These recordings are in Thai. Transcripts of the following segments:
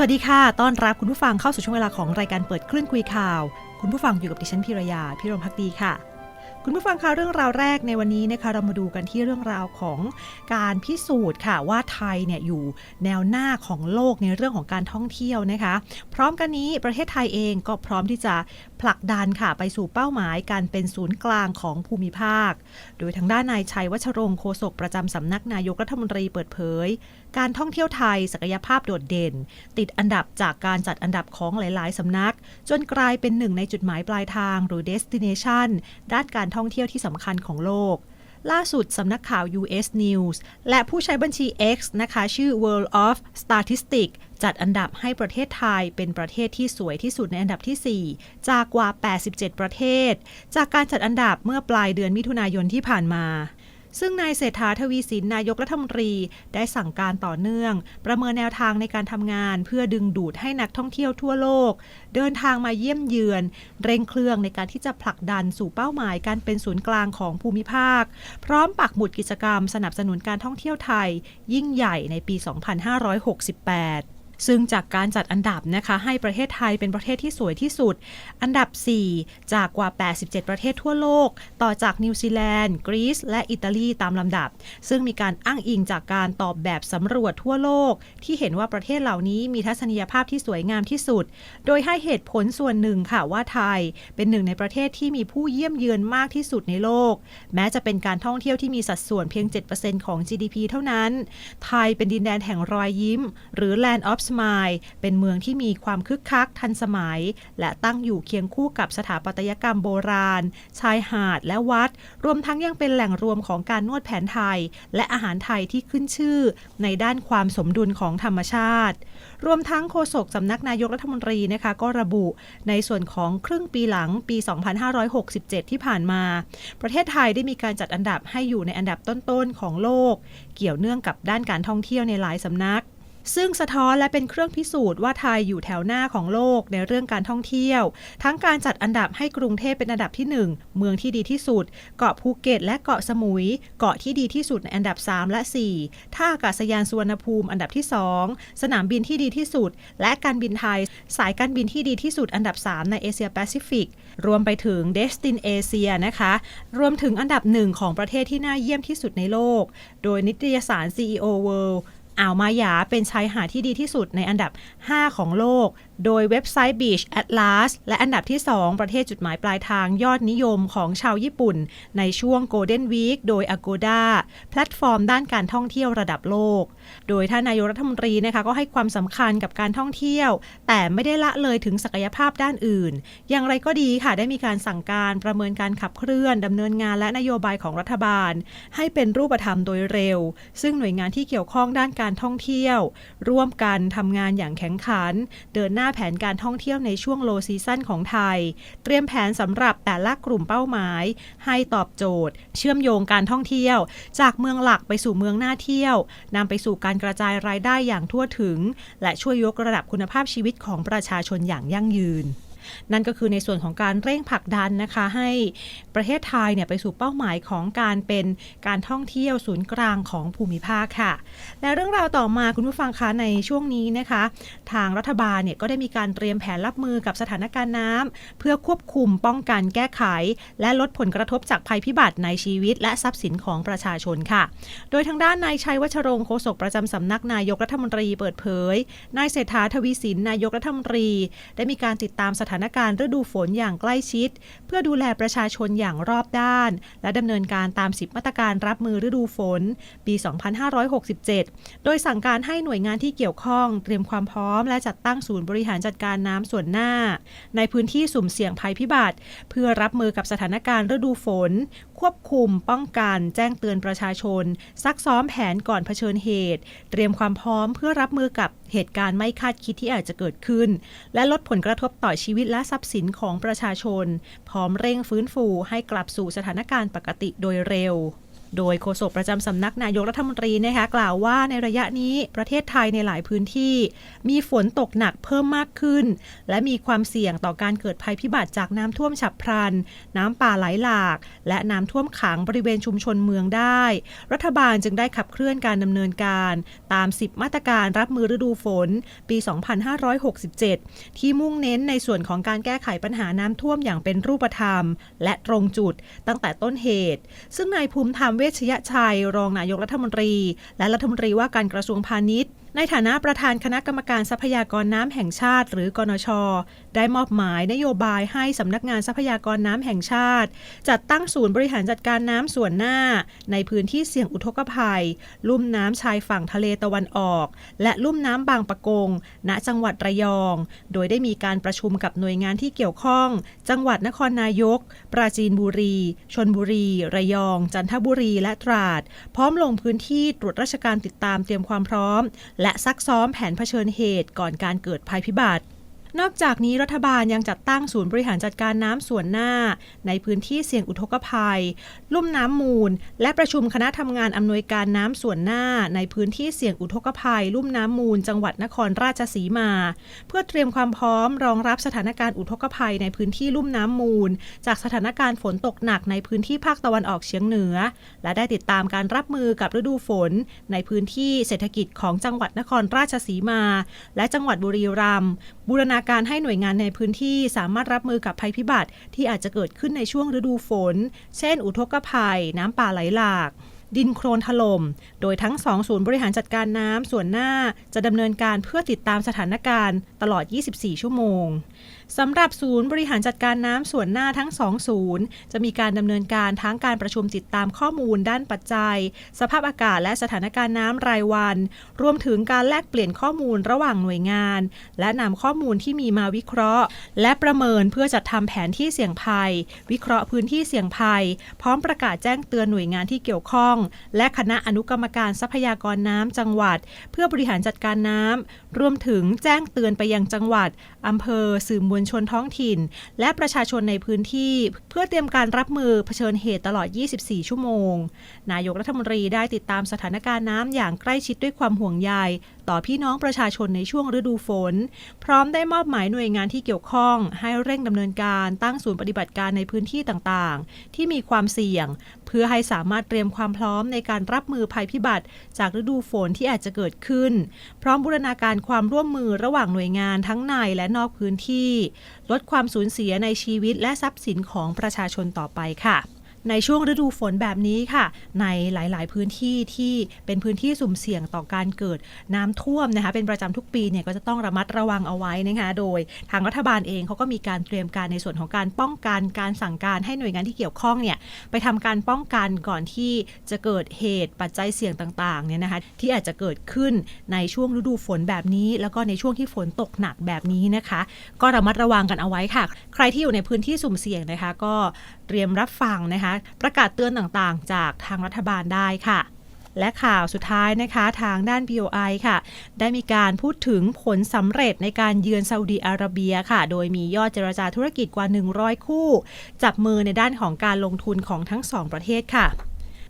สวัสดีค่ะ ต้อนรับคุณผู้ฟังเข้าสู่ช่วงเวลาของรายการเปิดคลื่นคุยข่าว คุณผู้ฟังอยู่กับดิฉันพิรยา พิรมพักดีค่ะ คุณผู้ฟังคะเรื่องราวแรกในวันนี้นะคะเรามาดูกันที่เรื่องราวของการพิสูจน์ค่ะว่าไทยเนี่ยอยู่แนวหน้าของโลกในเรื่องของการท่องเที่ยวนะคะ พร้อมกันนี้ประเทศไทยเองก็พร้อมที่จะผลักดันค่ะไปสู่เป้าหมายการเป็นศูนย์กลางของภูมิภาค โดยทางด้านนายชัยวัชรงค์โฆษกประจำสำนักนายกรัฐมนตรีเปิดเผย การท่องเที่ยวไทยศักยภาพโดดเด่น ติดอันดับจากการจัดอันดับของหลาย ๆ สำนัก จนกลายเป็นหนึ่งในจุดหมายปลายทางหรือ destination ด้านการท่องเที่ยวที่สำคัญของโลก ล่าสุดสำนักข่าว US News และผู้ใช้บัญชี X นะคะชื่อ World of Statistics จัดอันดับให้ประเทศไทยเป็นประเทศที่สวยที่สุดในอันดับที่ 4 จากกว่า 87 ประเทศ จากการจัดอันดับเมื่อปลายเดือนมิถุนายนที่ผ่านมา ซึ่งนายเศรษฐาทวีสินนายกรัฐมนตรีได้สั่งการต่อเนื่อง ประเมินแนวทางในการทำงาน เพื่อดึงดูดให้นักท่องเที่ยวทั่วโลก เดินทางมาเยี่ยมเยือน เร่งเครื่องในการที่จะผลักดันสู่เป้าหมายการเป็นศูนย์กลางของภูมิภาค พร้อมปักหมุดกิจกรรม สนับสนุนการท่องเที่ยวไทย ยิ่งใหญ่ในปี 2568 ซึ่งจากการจัดอันดับนะคะให้ประเทศไทยเป็นประเทศที่สวยที่สุด อันดับ 4 จากกว่า 87 ประเทศทั่วโลก ต่อจากนิวซีแลนด์ กรีซและอิตาลีตามลำดับ ซึ่งมีการอ้างอิงจากการตอบแบบสำรวจทั่วโลก ที่เห็นว่าประเทศเหล่านี้มีทัศนียภาพที่สวยงามที่สุด โดยให้เหตุผลส่วนหนึ่งค่ะว่าไทยเป็นหนึ่งในประเทศที่มีผู้เยี่ยมเยือนมากที่สุดในโลก แม้จะเป็นการท่องเที่ยวที่มีสัดส่วนเพียง 7%ของ GDP เท่านั้น ไทยเป็นดินแดนแห่งรอยยิ้ม หรือ Land of Smile เป็นเมืองที่มีความคึกคักทันสมัย และตั้งอยู่เคียงคู่กับสถาปัตยกรรมโบราณ ชายหาดและวัด รวมทั้งยังเป็นแหล่งรวมของการนวดแผนไทย และอาหารไทยที่ขึ้นชื่อ ในด้านความสมดุลของธรรมชาติ รวมทั้งโฆษกสำนักนายกรัฐมนตรีนะคะก็ระบุในส่วนของครึ่งปีหลังปี 2567 ที่ผ่านมา ประเทศไทยได้มีการจัดอันดับให้อยู่ในอันดับต้นๆของโลก เกี่ยวเนื่องกับด้านการท่องเที่ยวในหลายสำนัก ซึ่งสะท้อนและเป็นเครื่องพิสูจน์ว่าไทยอยู่แถวหน้าของโลกในเรื่องการท่องเที่ยว ทั้งการจัดอันดับให้กรุงเทพเป็นอันดับที่ 1 เมืองที่ดีที่สุด เกาะภูเก็ต และเกาะสมุย เกาะที่ดีที่สุดในอันดับ 3 และ 4 ท่าอากาศยานสุวรรณภูมิอันดับที่ 2 สนามบินที่ดีที่สุด และการบินไทย สายการบินที่ดีที่สุดอันดับ 3 ในเอเชียแปซิฟิก รวมไปถึง Destin Asia นะคะ รวมถึงอันดับหนึ่งของประเทศที่น่าเยี่ยมที่สุดในโลก โดยนิตยสาร CEO World อ่าวมาหยาเป็นชายหาดที่ดีที่สุดในอันดับ 5 ของโลก โดยเว็บไซต์ Beach Atlas และอันดับที่ 2 ประเทศจุดหมายปลายทางยอดนิยมของชาวญี่ปุ่น ในช่วง Golden Week โดย Agoda แพลตฟอร์มด้านการท่องเที่ยวระดับโลก โดยท่านนายกรัฐมนตรีนะคะก็ให้ความสำคัญกับการท่องเที่ยว แต่ไม่ได้ละเลยถึงศักยภาพด้านอื่น อย่างไรก็ดีค่ะได้มีการสั่งการประเมินการขับเคลื่อนดำเนินงานและนโยบายของรัฐบาล ให้เป็นรูปธรรมโดยเร็ว ซึ่งหน่วยงานที่เกี่ยวข้องด้านการท่องเที่ยว ร่วมกันทำงานอย่างแข็งขัน เดินหน้าแผนการท่องเที่ยวในช่วงโลซีซั่นของไทย เตรียมแผนสำหรับแต่ละกลุ่มเป้าหมาย ให้ตอบโจทย์ เชื่อมโยงการท่องเที่ยว จากเมืองหลักไปสู่เมืองน่าเที่ยวนำไปสู่การกระจายรายได้อย่างทั่วถึง และช่วยยกระดับคุณภาพชีวิตของประชาชนอย่างยั่งยืน นั่นก็คือในส่วนของการเร่งผลักดันนะคะ ให้ประเทศไทยเนี่ยไปสู่เป้าหมายของการเป็นการท่องเที่ยวศูนย์กลางของภูมิภาคค่ะ และเรื่องราวต่อมาคุณผู้ฟังคะในช่วงนี้นะคะ ทางรัฐบาลเนี่ยก็ได้มีการเตรียมแผนรับมือกับสถานการณ์น้ำเพื่อควบคุมป้องกันแก้ไข และลดผลกระทบจากภัยพิบัติในชีวิต และทรัพย์สินของประชาชนค่ะ โดยทางด้านนายชัยวัชรงค์โฆษกประจำสำนักนายกรัฐมนตรีเปิดเผยนายเศรษฐาทวีสินนายกรัฐมนตรี ได้มีการติดตามสถานการณ์ฤดูฝนอย่างใกล้ชิด เพื่อดูแลประชาชนอย่างรอบด้าน และดำเนินการตาม 10 มาตรการรับมือฤดูฝน ปี 2567 โดยสั่งการให้หน่วยงานที่เกี่ยวข้อง เตรียมความพร้อมและจัดตั้งศูนย์บริหารจัดการน้ำส่วนหน้า ในพื้นที่สุ่มเสี่ยงภัยพิบัติ เพื่อรับมือกับสถานการณ์ฤดูฝน ควบคุม ป้องกัน แจ้งเตือนประชาชน ซักซ้อมแผนก่อนเผชิญเหตุ เตรียมความพร้อมเพื่อรับมือกับเหตุการณ์ไม่คาดคิดที่อาจจะเกิดขึ้น และลดผลกระทบต่อชีวิตและทรัพย์สินของประชาชน พร้อมเร่งฟื้นฟูให้กลับสู่สถานการณ์ปกติโดยเร็ว โดยโฆษกประจำสำนักนายกรัฐมนตรีนะคะกล่าวว่าในระยะนี้ประเทศไทยในหลายพื้นที่ มีฝนตกหนักเพิ่มมากขึ้น และมีความเสี่ยงต่อการเกิดภัยพิบัติจากน้ำท่วมฉับพลัน น้ำป่าไหลหลาก และน้ำท่วมขังบริเวณชุมชนเมืองได้ รัฐบาลจึงได้ขับเคลื่อนการดำเนินการ ตาม 10 มาตรการรับมือฤดูฝน ปี 2567 ที่มุ่งเน้นในส่วนของการแก้ไขปัญหาน้ำท่วมอย่างเป็นรูปธรรม และตรงจุดตั้งแต่ต้นเหตุ ซึ่งนายภูมิธรรมเวชยชัย รองนายกรัฐมนตรี และรัฐมนตรีว่าการกระทรวงพาณิชย์ ในฐานะประธานคณะกรรมการทรัพยากรน้ำแห่งชาติ หรือกนช ได้มอบหมายนโยบายให้สำนักงานทรัพยากรน้ำแห่งชาติ จัดตั้งศูนย์บริหารจัดการน้ำส่วนหน้า ในพื้นที่เสี่ยงอุทกภัย ลุ่มน้ำชายฝั่งทะเลตะวันออก และลุ่มน้ำบางปะกง ณจังหวัดระยอง โดยได้มีการประชุมกับหน่วยงานที่เกี่ยวข้อง จังหวัดนครนายก ปราจีนบุรี ชนบุรี ระยอง จันทบุรีและตราด พร้อมลงพื้นที่ตรวจราชการติดตามเตรียมความพร้อมและซักซ้อมแผนเผชิญเหตุก่อนการเกิดภัยพิบัติ นอกจากนี้รัฐบาลยังจัดตั้งศูนย์บริหารจัดการน้ำส่วนหน้า ในพื้นที่เสี่ยงอุทกภัย ลุ่มน้ำมูล และประชุมคณะทำงานอำนวยการน้ำส่วนหน้า ในพื้นที่เสี่ยงอุทกภัย ลุ่มน้ำมูล จังหวัดนครราชสีมา เพื่อเตรียมความพร้อมรองรับสถานการณ์อุทกภัย ในพื้นที่ลุ่มน้ำมูล จากสถานการณ์ฝนตกหนักในพื้นที่ภาคตะวันออกเฉียงเหนือ และได้ติดตามการรับมือกับฤดูฝน ในพื้นที่เศรษฐกิจของจังหวัดนครราชสีมา และจังหวัดบุรีรัมย์บูรณาการให้หน่วยงานในพื้นที่สามารถรับมือกับภัยพิบัติที่อาจจะเกิดขึ้นในช่วงฤดูฝน เช่น อุทกภัย น้ำป่าไหลหลากดินโครนถลม่ม โดยทั้งสองศูนย์บริหารจัดการน้ำส่วนหน้าจะดำเนินการเพื่อติดตามสถานการณ์ตลอด 24 ชั่วโมง สำหรับศูนย์บริหารจัดการน้ำส่วนหน้าทั้งสองศูนย์จะมีการดำเนินการทั้งการประชุมติดตามข้อมูลด้านปัจจัย สภาพอากาศและสถานการณ์น้ำรายวัน รวมถึงการแลกเปลี่ยนข้อมูลระหว่างหน่วยงาน และนำข้อมูลที่มีมาวิเคราะห์ และประเมินเพื่อจัดทำแผนที่เสี่ยงภัย วิเคราะห์พื้นที่เสี่ยงภัย พร้อมประกาศแจ้งเตือนหน่วยงานที่เกี่ยวข้อง และคณะอนุกรรมการทรัพยากรน้ำจังหวัด เพื่อบริหารจัดการน้ำรวมถึงแจ้งเตือนไปยังจังหวัดอำเภอสื่อมวลชนท้องถิ่น และประชาชนในพื้นที่ เพื่อเตรียมการรับมือเผชิญเหตุตลอด 24 ชั่วโมง นายกรัฐมนตรีได้ติดตามสถานการณ์น้ำอย่างใกล้ชิดด้วยความห่วงใย ต่อพี่น้องประชาชนในช่วงฤดูฝน พร้อมได้มอบหมายหน่วยงานที่เกี่ยวข้อง ให้เร่งดำเนินการตั้งศูนย์ปฏิบัติการในพื้นที่ต่างๆ ที่มีความเสี่ยง เพื่อให้สามารถเตรียมความพร้อมในการรับมือภัยพิบัติ จากฤดูฝนที่อาจจะเกิดขึ้น พร้อมบูรณาการความร่วมมือระหว่างหน่วยงานทั้งในและนอกพื้นที่ ลดความสูญเสียในชีวิตและทรัพย์สินของประชาชนต่อไปค่ะ ในช่วงฤดูฝนแบบนี้ค่ะ ในหลาย ๆ พื้นที่ที่เป็นพื้นที่สุ่มเสี่ยงต่อการเกิดน้ำท่วมนะคะเป็นประจำทุกปีเนี่ยก็จะต้องระมัดระวังเอาไว้นะคะโดยทางรัฐบาลเองเขาก็มีการเตรียมการในส่วนของการป้องกันการสั่งการให้หน่วยงานที่เกี่ยวข้องเนี่ยไปทำการป้องกันก่อนที่จะเกิดเหตุปัจจัยเสี่ยงต่างๆเนี่ยนะคะที่อาจจะเกิดขึ้นในช่วงฤดูฝนแบบนี้ แล้วก็ในช่วงที่ฝนตกหนักแบบนี้นะคะ ก็ระมัดระวังกันเอาไว้ค่ะ ใครที่อยู่ในพื้นที่สุ่มเสี่ยงนะคะ ก็ เตรียมรับฟังนะคะ ประกาศเตือนต่างๆ จากทางรัฐบาลได้ค่ะและข่าวสุดท้ายนะคะทางด้าน BOI ค่ะ ได้มีการพูดถึงผลสำเร็จในการเยือนซาอุดีอาระเบียค่ะ โดยมียอดเจรจาธุรกิจกว่า 100 คู่ จับมือในด้านของการลงทุนของทั้งสองประเทศค่ะ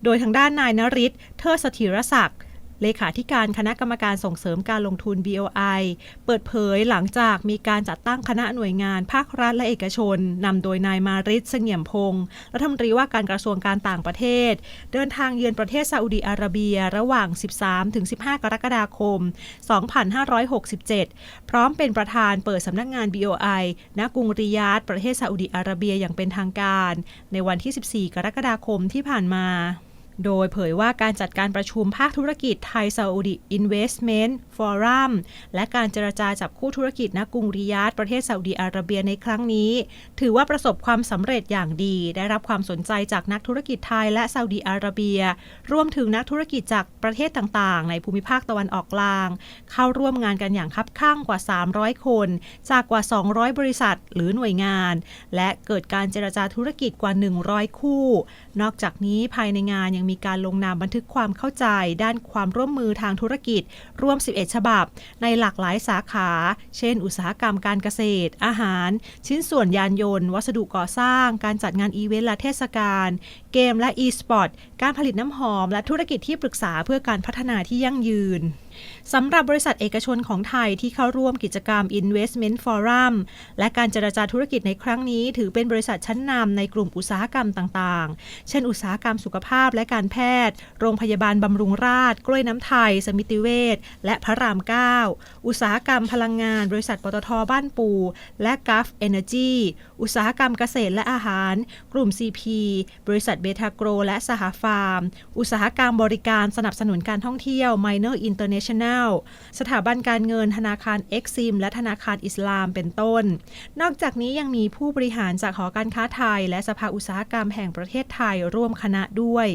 โดยทางด้านนายนริศเทิดสถิรศักดิ์ เลขาธิการคณะกรรมการส่งเสริมการลงทุน BOI เปิดเผยหลังจากมีการจัดตั้งคณะหน่วยงานภาครัฐและเอกชนนำโดยนายมาริสเสงี่ยมพงศ์รัฐมนตรีว่าการกระทรวงการต่างประเทศ เดินทางเยือนประเทศซาอุดีอาระเบีย ระหว่าง 13-15 กรกฎาคม 2567 พร้อมเป็นประธานเปิดสำนักงาน BOI ณกรุงริยาดประเทศซาอุดีอาระเบียอย่างเป็นทางการ ในวันที่ 14 กรกฎาคมที่ผ่านมา โดยเผยว่าการจัดการประชุมภาคธุรกิจไทยซาอุดี Investment Forum และการเจรจาจับคู่ธุรกิจณกรุงริยาดประเทศซาอุดีอาระเบียในครั้งนี้ ถือว่าประสบความสำเร็จอย่างดี ได้รับความสนใจจากนักธุรกิจไทยและซาอุดีอาระเบีย รวมถึงนักธุรกิจจากประเทศต่างๆ ในภูมิภาคตะวันออกกลาง เข้าร่วมงานกันอย่างคับข้างกว่า 300 คน จากกว่า 200 บริษัท หรือหน่วยงาน และเกิดการเจรจาธุรกิจกว่า 100 คู่ นอกจากนี้ภายในงานยังมีการลงนามบันทึกความเข้าใจ ด้านความร่วมมือทางธุรกิจ ร่วม 11 ฉบับ ในหลากหลายสาขา เช่น อุตสาหกรรมการเกษตร อาหาร ชิ้นส่วนยานยนต์ วัสดุก่อสร้าง การจัดงานอีเวนต์และเทศกาลเกมและ e-sport การผลิตน้ำหอม และธุรกิจที่ปรึกษาเพื่อการพัฒนาที่ยั่งยืนสำหรับบริษัทเอกชนของไทยที่เข้าร่วมกิจกรรม Investment Forum และการเจรจาธุรกิจในครั้งนี้ ถือเป็นบริษัทชั้นนำในกลุ่มอุตสาหกรรมต่างๆ เช่น อุตสาหกรรมสุขภาพและการแพทย์ โรงพยาบาลบำรุงราษฎร์กล้วยน้ำไทย สมิติเวชและพระราม 9 อุตสาหกรรมพลังงาน บริษัทปตทบ้านปู และ g u f Energy อุตสาหกรรมเกษตรและอาหาร กลุ่ม CP บริษัทเบทาโกร และสหฟาร์ม อุตสาหกรรมบริการสนับสนุนการท่องเที่ยว Minor International สถาบันการเงินธนาคาร Exim และธนาคารอิสลามเป็นต้น นอกจากนี้ยังมีผู้บริหารจากหอการค้าไทย และสภาอุตสาหกรรมแห่งประเทศไทยร่วมคณะด้วย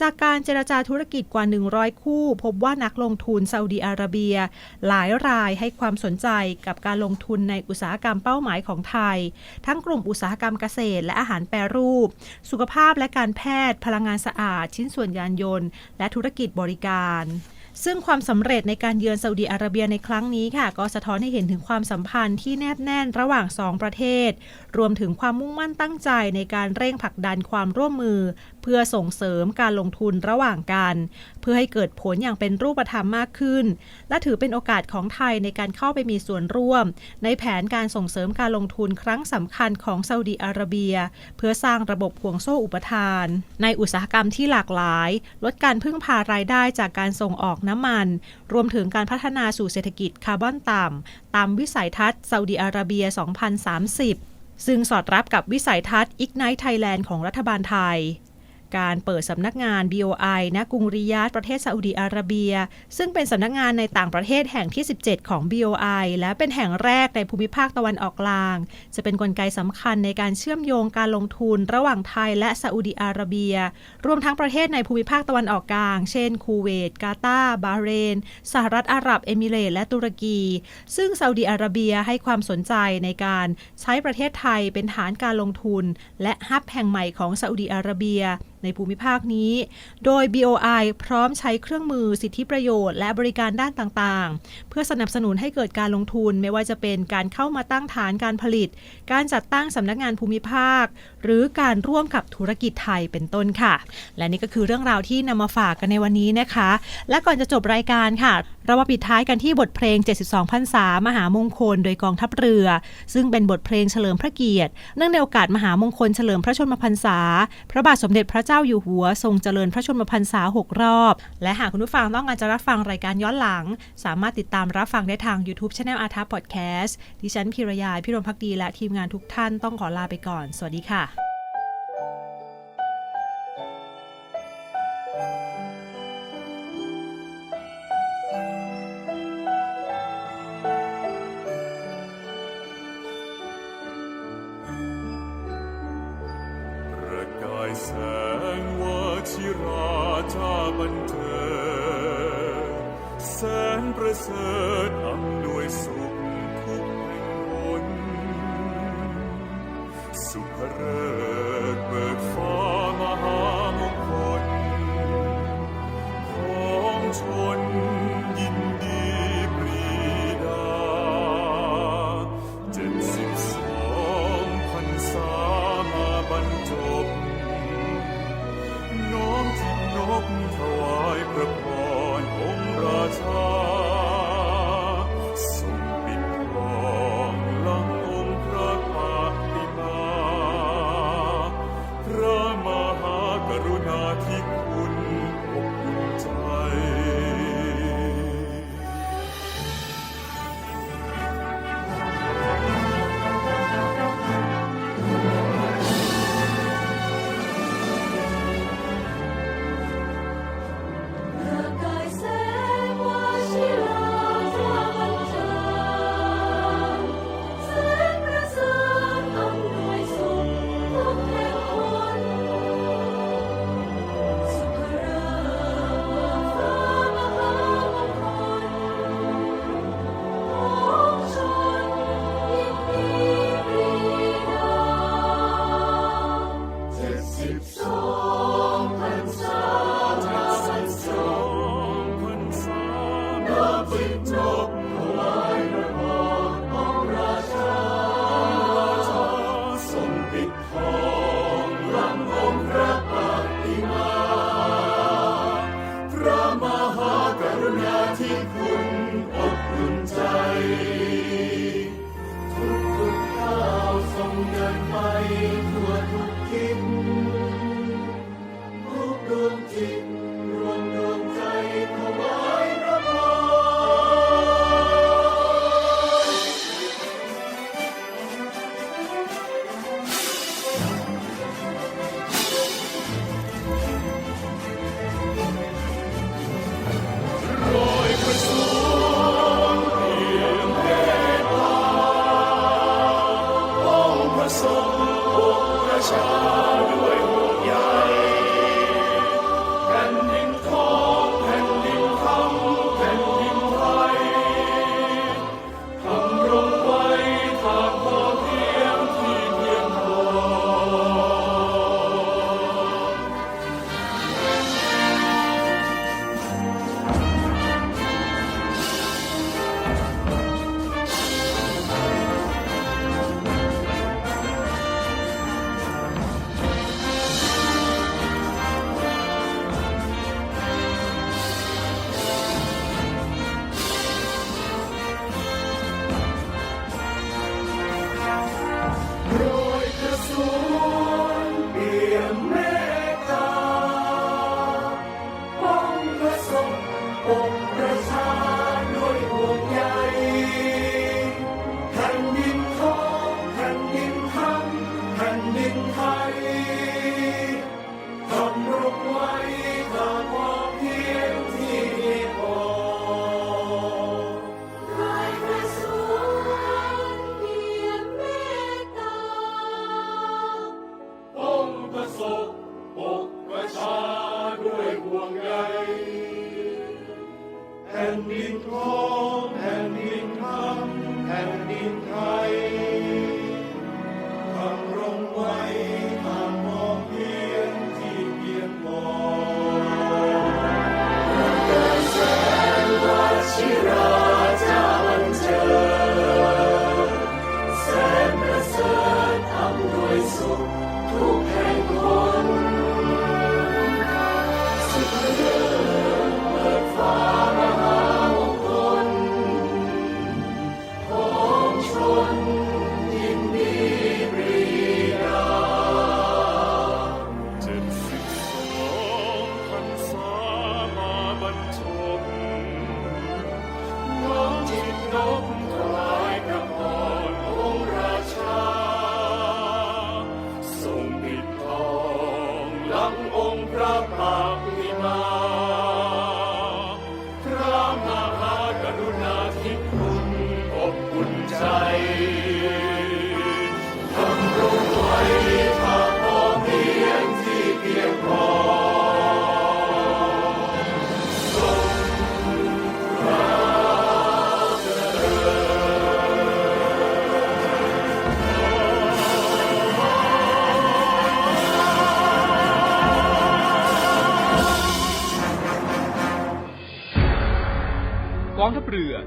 จากการเจรจาธุรกิจกว่า 100 คู่ พบว่านักลงทุนซาอุดีอาระเบีย หลายรายให้ความสนใจกับการลงทุนในอุตสาหกรรมเป้าหมายของไทย ทั้งกลุ่มอุตสาหกรรมเกษตร และอาหารแปรรูป สุขภาพและการแพทย์ พลังงานสะอาด ชิ้นส่วนยานยนต์ และธุรกิจบริการ ซึ่งความสำเร็จในการเยือนซาอุดีอาระเบียในครั้งนี้ค่ะ ก็สะท้อนให้เห็นถึงความสัมพันธ์ที่แนบแน่นระหว่างสองประเทศ รวมถึงความมุ่งมั่นตั้งใจในการเร่งผลักดันความร่วมมือ เพื่อส่งเสริมการลงทุนระหว่างกัน เพื่อให้เกิดผลอย่างเป็นรูปธรรมมากขึ้น และถือเป็นโอกาสของไทยในการเข้าไปมีส่วนร่วม ในแผนการส่งเสริมการลงทุนครั้งสำคัญของซาอุดีอาระเบีย เพื่อสร้างระบบห่วงโซ่อุปทาน ในอุตสาหกรรมที่หลากหลาย ลดการพึ่งพารายได้จากการส่งออกน้ำมัน รวมถึงการพัฒนาสู่เศรษฐกิจคาร์บอนต่ำ ตามวิสัยทัศน์ซาอุดีอาระเบีย 2030 ซึ่งสอดรับกับวิสัยทัศน์ Ignite Thailand ของรัฐบาลไทย การเปิดสำนักงาน BOI ณกรุงริยาดประเทศซาอุดีอาระเบีย ซึ่งเป็นสำนักงานในต่างประเทศแห่งที่ 17 ของ BOI และเป็นแห่งแรกในภูมิภาคตะวันออกกลาง จะเป็นนกลไกสำคัญในการเชื่อมโยงการลงทุนระหว่างไทยและซาอุดีอาระเบีย รวมทั้งประเทศในภูมิภาคตะวันออกกลาง เช่น คูเวต กาตาร์บาเรน สหรัฐอาหรับเอมิเรตและตุรกี ซึ่งซาอุดีอาระเบียให้ความสนใจในการใช้ประเทศไทยเป็นฐานการลงทุน และฮับแห่งใหม่ของซาอุดีอาระเบียในภูมิภาคนี้ โดย BOI พร้อมใช้เครื่องมือสิทธิประโยชน์และบริการด้านต่างๆ เพื่อสนับสนุนให้เกิดการลงทุนไม่ว่าจะเป็นการเข้ามาตั้งฐานการผลิต การจัดตั้งสำนักงานภูมิภาค หรือการร่วมกับธุรกิจไทยเป็นต้นค่ะ และนี่ก็คือเรื่องราวที่นำมาฝากกันในวันนี้นะคะ และก่อนจะจบรายการค่ะ เรามาปิดท้ายกันที่บทเพลง 72พรรษามหามงคลโดยกองทัพเรือ ซึ่งเป็นบทเพลงเฉลิมพระเกียรติ เนื่องในโอกาสมหามงคลเฉลิมพระชนมพรรษา พระบาทสมเด็จพระเจ้าอยู่หัวทรงเจริญพระชนมพรรษา 6 รอบ และหากคุณผู้ฟังต้องการจะรับฟังรายการย้อนหลัง สามารถติดตามรับฟังได้ทาง YouTube c h anel อาท p พอดแคสต์ดิฉันพิรยาพิรมพักดีและทีมงานทุกท่านต้องขอลาไปก่อน สวัสดีค่ะ แผ่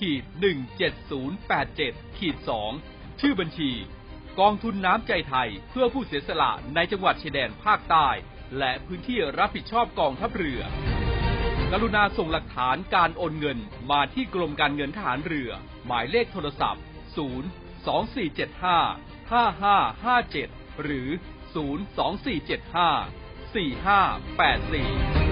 ขีด17087ขีด2ชื่อบัญชี กองทุนน้ำใจไทยเพื่อผู้เสียสละในจังหวัดชายแดนภาคใต้ และพื้นที่รับผิดชอบกองทัพเรือ กรุณาส่งหลักฐานการโอนเงินมาที่กรมการเงินทหารเรือ หมายเลขโทรศัพท์ 0 2475 5557 หรือ 0 2475 4584